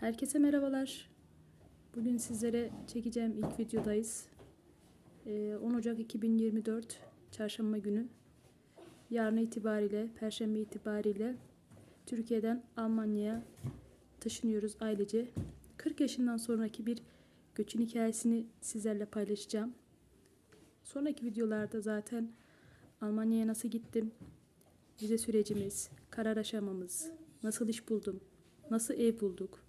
Herkese merhabalar. Bugün sizlere çekeceğim ilk videodayız. Ee, 10 Ocak 2024 Çarşamba günü. Yarın itibariyle, Perşembe itibariyle Türkiye'den Almanya'ya taşınıyoruz ailece. 40 yaşından sonraki bir göçün hikayesini sizlerle paylaşacağım. Sonraki videolarda zaten Almanya'ya nasıl gittim, vize sürecimiz, karar aşamamız, nasıl iş buldum, nasıl ev bulduk,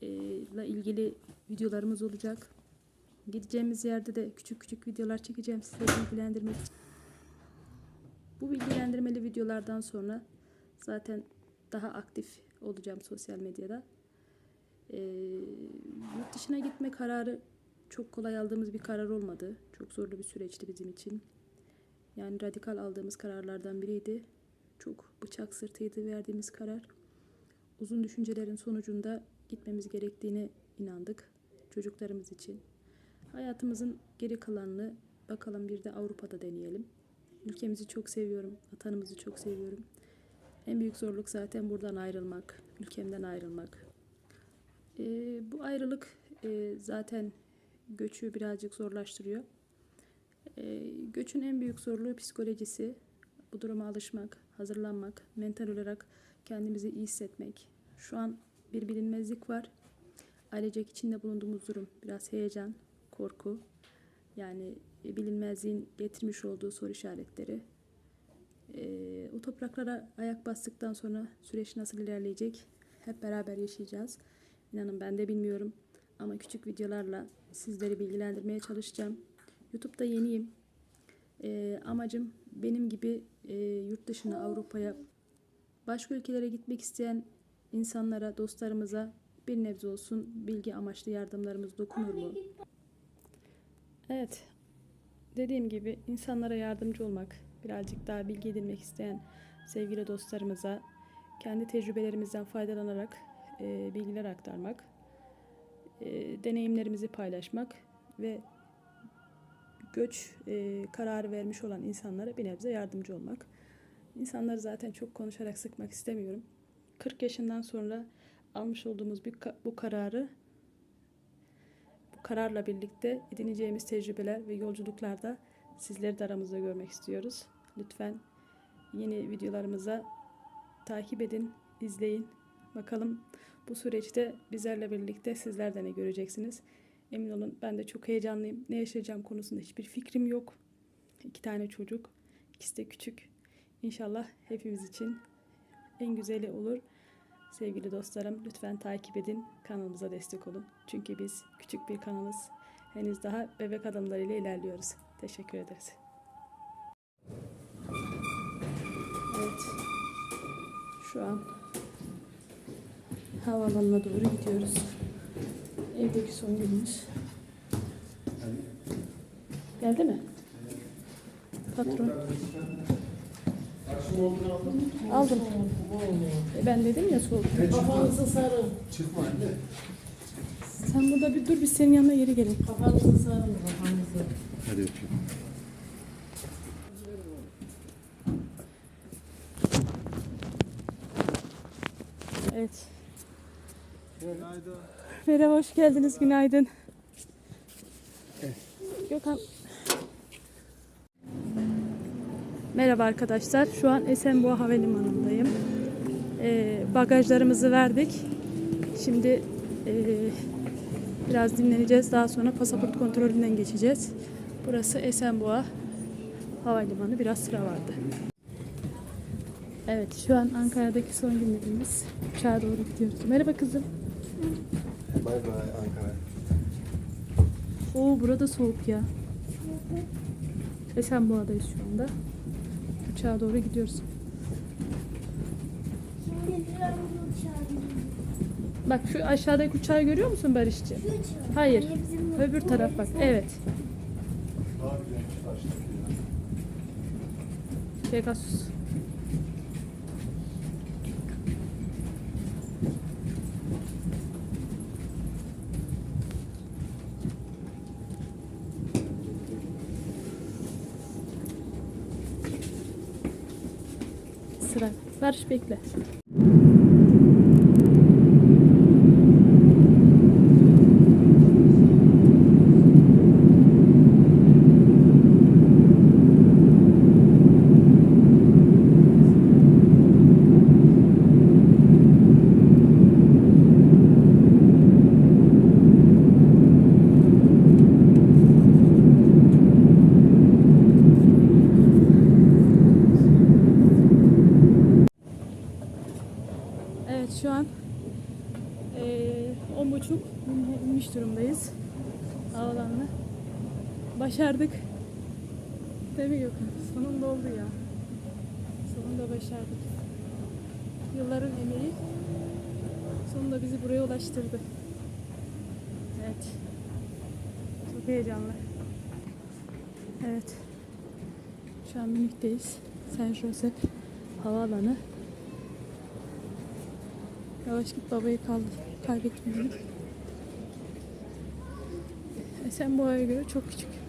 ile ilgili videolarımız olacak. Gideceğimiz yerde de küçük küçük videolar çekeceğim size bilgilendirmek için. Bu bilgilendirmeli videolardan sonra zaten daha aktif olacağım sosyal medyada. E, yurt dışına gitme kararı çok kolay aldığımız bir karar olmadı. Çok zorlu bir süreçti bizim için. Yani radikal aldığımız kararlardan biriydi. Çok bıçak sırtıydı verdiğimiz karar. Uzun düşüncelerin sonucunda gitmemiz gerektiğine inandık çocuklarımız için. Hayatımızın geri kalanını bakalım bir de Avrupa'da deneyelim. Ülkemizi çok seviyorum, vatanımızı çok seviyorum. En büyük zorluk zaten buradan ayrılmak, ülkemden ayrılmak. Ee, bu ayrılık e, zaten göçü birazcık zorlaştırıyor. Ee, göçün en büyük zorluğu psikolojisi. Bu duruma alışmak, hazırlanmak, mental olarak kendimizi iyi hissetmek. Şu an bir bilinmezlik var. Ailecek içinde bulunduğumuz durum biraz heyecan, korku. Yani e, bilinmezliğin getirmiş olduğu soru işaretleri. Ee, o topraklara ayak bastıktan sonra süreç nasıl ilerleyecek hep beraber yaşayacağız. İnanın ben de bilmiyorum ama küçük videolarla sizleri bilgilendirmeye çalışacağım. YouTube'da yeniyim. Ee, amacım benim gibi e, yurt dışına Avrupa'ya başka ülkelere gitmek isteyen insanlara, dostlarımıza bir nebze olsun bilgi amaçlı yardımlarımız dokunur mu? Evet. Dediğim gibi insanlara yardımcı olmak, birazcık daha bilgi edinmek isteyen sevgili dostlarımıza kendi tecrübelerimizden faydalanarak e, bilgiler aktarmak, e, deneyimlerimizi paylaşmak ve göç e, kararı vermiş olan insanlara bir nebze yardımcı olmak. İnsanları zaten çok konuşarak sıkmak istemiyorum. 40 yaşından sonra almış olduğumuz bir bu kararı bu kararla birlikte edineceğimiz tecrübeler ve yolculuklarda sizleri de aramızda görmek istiyoruz. Lütfen yeni videolarımıza takip edin, izleyin. Bakalım bu süreçte bizlerle birlikte sizler de ne göreceksiniz. Emin olun ben de çok heyecanlıyım. Ne yaşayacağım konusunda hiçbir fikrim yok. İki tane çocuk, ikisi de küçük. İnşallah hepimiz için en güzeli olur. Sevgili dostlarım lütfen takip edin, kanalımıza destek olun. Çünkü biz küçük bir kanalız. Henüz daha bebek adımlarıyla ilerliyoruz. Teşekkür ederiz. Evet. Şu an havaalanına doğru gidiyoruz. Evdeki son günümüz. Geldi mi? Patron. Aldım. E ben dedim ya soğuk. Kafanızı sarın. Çıkma anne. Sen burada bir dur biz senin yanına yeri gelin. Kafanızı sarın kafanızı. Hadi öpeyim. Evet. Merhaba hoş geldiniz günaydın. Gökhan. Merhaba arkadaşlar. Şu an Esenboğa Havalimanı'ndayım. Ee, bagajlarımızı verdik. Şimdi ee, biraz dinleneceğiz. Daha sonra pasaport kontrolünden geçeceğiz. Burası Esenboğa Havalimanı. Biraz sıra vardı. Evet şu an Ankara'daki son günlerimiz. Uçağa doğru gidiyoruz. Merhaba kızım. Bay bay Ankara. Oo burada soğuk ya. Esenboğa'dayız şu anda. Uçağa doğru gidiyoruz. Bak şu aşağıdaki uçağı görüyor musun Barışçı? Hayır. Öbür taraf bak. Evet. Pegasus. Sıra. Barış bekle. Evet şu an eee on buçuk inmiş durumdayız. Havalanla. Başardık. Değil mi Gökhan? Sonunda oldu ya. Sonunda başardık. Yılların emeği sonunda bizi buraya ulaştırdı. Evet. Çok heyecanlı. Evet. Şu an Münih'teyiz. Saint Joseph havaalanı. Yavaş git babayı kaldır. Kaybetmeyelim. Esenboğa'ya göre çok küçük.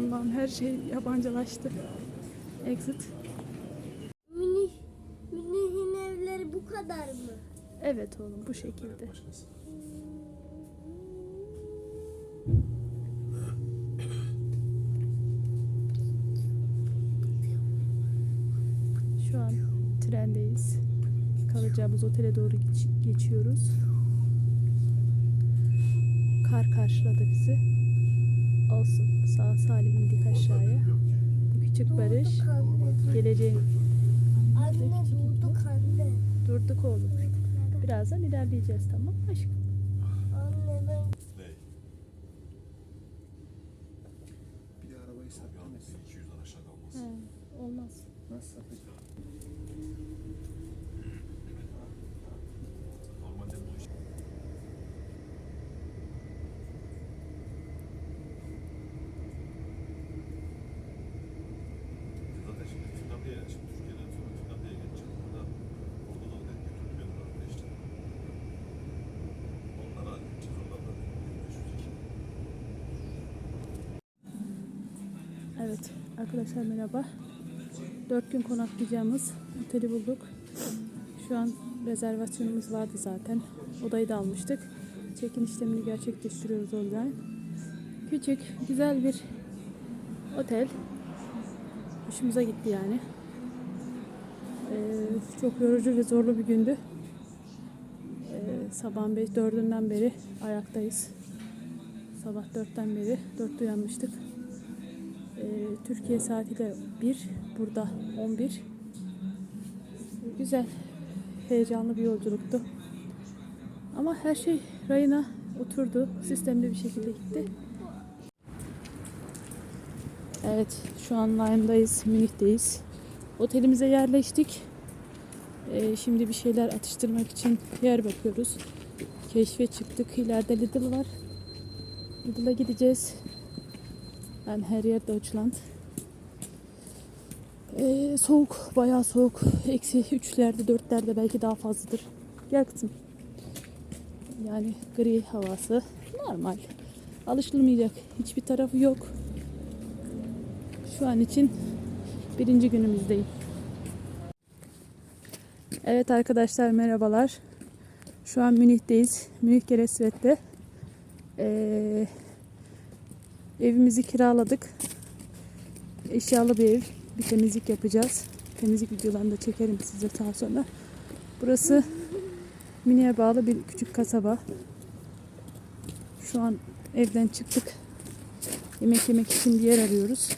Allah'ım her şey yabancılaştı. Exit. Münih, Münih'in evleri bu kadar mı? Evet oğlum bu şekilde. Şu an trendeyiz. Kalacağımız otele doğru geç- geçiyoruz. Kar karşıladı bizi. Olsun. Sağ salim indik aşağıya. Bu küçük barış. Geleceğin Anne durduk anne. durduk oğlum. Birazdan ilerleyeceğiz tamam mı aşkım? Anne ben Bir arabayı satmamız. 200'den aşağı kalmaz. He, olmaz. Nasıl satacağız? Normalde bu iş zaten şimdi Finlandiya'ya şimdi Türkiye'den sonra Finlandiya'ya geçeceğim. Orada orada da öyle götürüyorlar orada işte. Onlara gideceğiz. Onlar da 1500 Evet arkadaşlar merhaba. Dört gün konaklayacağımız oteli bulduk. Şu an rezervasyonumuz vardı zaten. Odayı da almıştık. Check-in işlemini gerçekleştiriyoruz online. Küçük, güzel bir otel. Hoşumuza gitti yani. Ee, çok yorucu ve zorlu bir gündü. Ee, sabahın 5 dördünden beri ayaktayız. Sabah 4'ten beri 4'te uyanmıştık. Türkiye saatiyle 1, burada 11. Güzel, heyecanlı bir yolculuktu. Ama her şey rayına oturdu, sistemli bir şekilde gitti. Evet, şu an Lyon'dayız, Münih'teyiz. Otelimize yerleştik. Ee, şimdi bir şeyler atıştırmak için yer bakıyoruz. Keşfe çıktık. İleride Lidl var. Lidl'a gideceğiz. Yani her yer Deutschland. Ee, soğuk, bayağı soğuk. Eksi üçlerde, dörtlerde belki daha fazladır. Gel. Yani gri havası normal. Alışılmayacak hiçbir tarafı yok. Şu an için birinci günümüzdeyim. Evet arkadaşlar merhabalar. Şu an Münih'teyiz. Münih Geresvet'te. Ee, Evimizi kiraladık. Eşyalı bir ev. Bir temizlik yapacağız. Temizlik videolarını da çekerim size daha sonra. Burası Mini'ye bağlı bir küçük kasaba. Şu an evden çıktık. Yemek yemek için bir yer arıyoruz.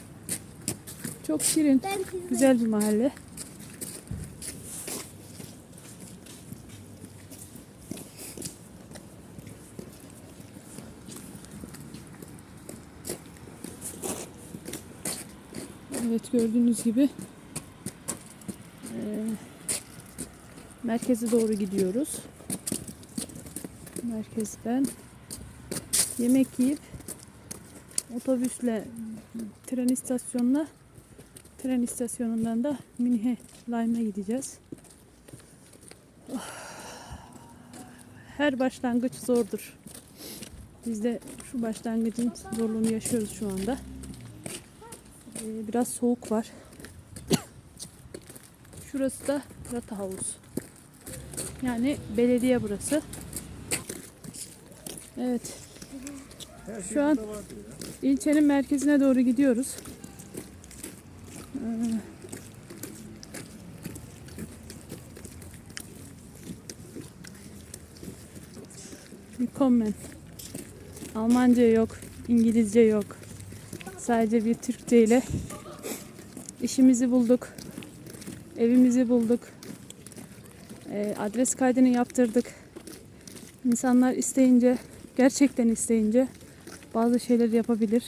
Çok şirin, güzel bir mahalle. Evet gördüğünüz gibi eee, merkeze doğru gidiyoruz. Merkezden yemek yiyip otobüsle tren istasyonuna tren istasyonundan da Münih'e Lyme'a gideceğiz. Oh. Her başlangıç zordur. Biz de şu başlangıcın zorluğunu yaşıyoruz şu anda. Ee, biraz soğuk var. Şurası da Rathaus. Yani belediye burası. Evet. Şu an ilçenin merkezine doğru gidiyoruz. Ee, Willkommen. Almanca yok, İngilizce yok. Sadece bir Türkçe ile işimizi bulduk. Evimizi bulduk. Ee, adres kaydını yaptırdık. İnsanlar isteyince, gerçekten isteyince bazı şeyleri yapabilir.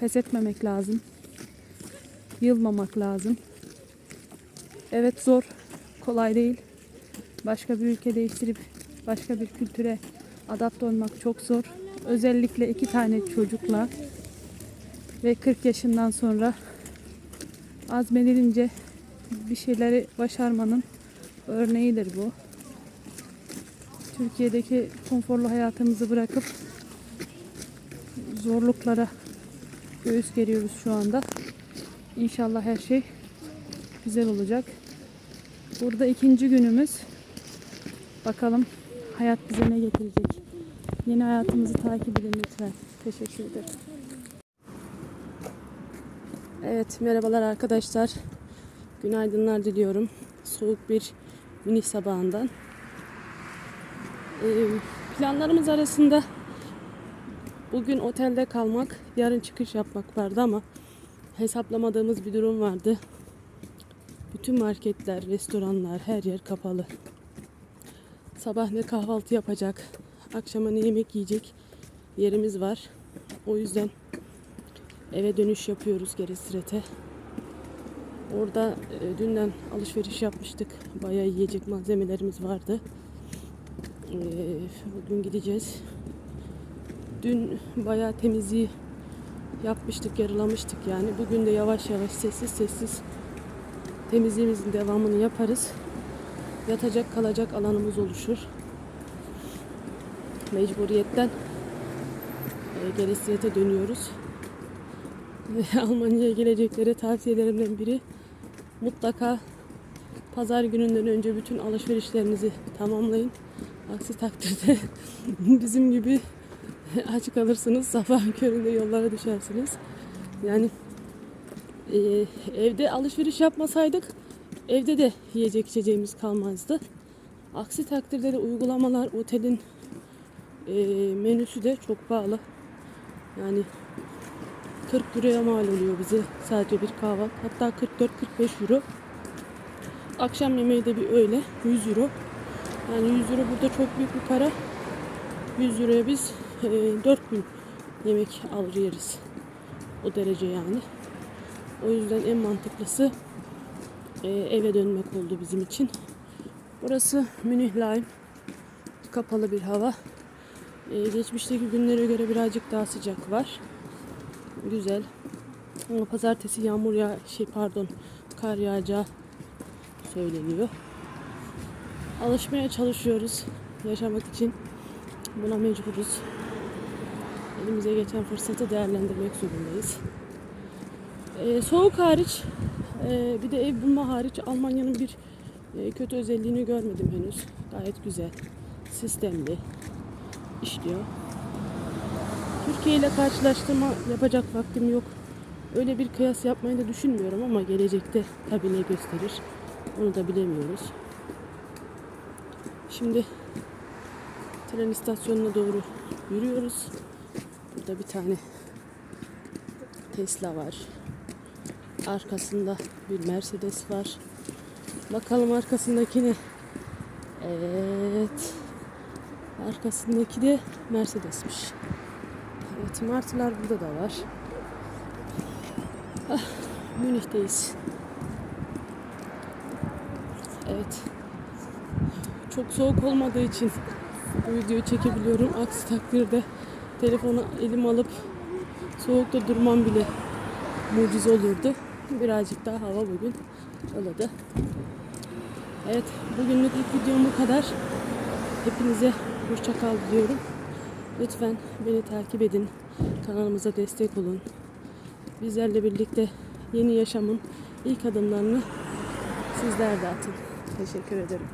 Pes etmemek lazım. Yılmamak lazım. Evet zor, kolay değil. Başka bir ülke değiştirip başka bir kültüre adapte olmak çok zor. Özellikle iki tane çocukla ve 40 yaşından sonra azmedilince bir şeyleri başarmanın örneğidir bu. Türkiye'deki konforlu hayatımızı bırakıp zorluklara göğüs geriyoruz şu anda. İnşallah her şey güzel olacak. Burada ikinci günümüz. Bakalım hayat bize ne getirecek. Yeni hayatımızı takip edin lütfen. Teşekkür ederim. Evet merhabalar arkadaşlar. Günaydınlar diliyorum. Soğuk bir mini sabahından. Ee, planlarımız arasında bugün otelde kalmak, yarın çıkış yapmak vardı ama hesaplamadığımız bir durum vardı. Bütün marketler, restoranlar, her yer kapalı. Sabah ne kahvaltı yapacak, akşama ne yemek yiyecek yerimiz var. O yüzden eve dönüş yapıyoruz geri Siret'e. Orada e, dünden alışveriş yapmıştık. Bayağı yiyecek malzemelerimiz vardı. E, bugün gideceğiz. Dün bayağı temizliği yapmıştık, yarılamıştık yani. Bugün de yavaş yavaş sessiz sessiz temizliğimizin devamını yaparız. Yatacak kalacak alanımız oluşur. Mecburiyetten e, geri Siret'e Almanya'ya geleceklere tavsiyelerimden biri mutlaka pazar gününden önce bütün alışverişlerinizi tamamlayın. Aksi takdirde bizim gibi aç kalırsınız. Sabah köründe yollara düşersiniz. Yani e, evde alışveriş yapmasaydık evde de yiyecek içeceğimiz kalmazdı. Aksi takdirde de uygulamalar otelin e, menüsü de çok pahalı. Yani 40 euroya mal oluyor bize sadece bir kahvaltı. Hatta 44-45 euro. Akşam yemeği de bir öyle 100 euro. Yani 100 euro burada çok büyük bir para. 100 euroya biz e, 4 gün yemek alır yeriz. O derece yani. O yüzden en mantıklısı e, eve dönmek oldu bizim için. Burası Münih Lime. Kapalı bir hava. E, geçmişteki günlere göre birazcık daha sıcak var. Güzel. Ama pazartesi yağmur ya şey pardon kar yağacağı söyleniyor. Alışmaya çalışıyoruz yaşamak için. Buna mecburuz. Elimize geçen fırsatı değerlendirmek zorundayız. Ee, soğuk hariç e, bir de ev bulma hariç Almanya'nın bir e, kötü özelliğini görmedim henüz. Gayet güzel. Sistemli. işliyor. Türkiye ile karşılaştırma yapacak vaktim yok. Öyle bir kıyas yapmayı da düşünmüyorum ama gelecekte tabii ne gösterir onu da bilemiyoruz. Şimdi tren istasyonuna doğru yürüyoruz. Burada bir tane Tesla var. Arkasında bir Mercedes var. Bakalım arkasındaki ne? Evet. Arkasındaki de Mercedes'miş. Evet, martılar burada da var. Ah, Münih'teyiz. Evet. Çok soğuk olmadığı için bu videoyu çekebiliyorum. Aksi takdirde telefonu elim alıp soğukta durmam bile mucize olurdu. Birazcık daha hava bugün ılıdı. Evet, bugünlük ilk videom bu kadar. Hepinize hoşça kal diliyorum. Lütfen beni takip edin. Kanalımıza destek olun. Bizlerle birlikte yeni yaşamın ilk adımlarını sizler de atın. Teşekkür ederim.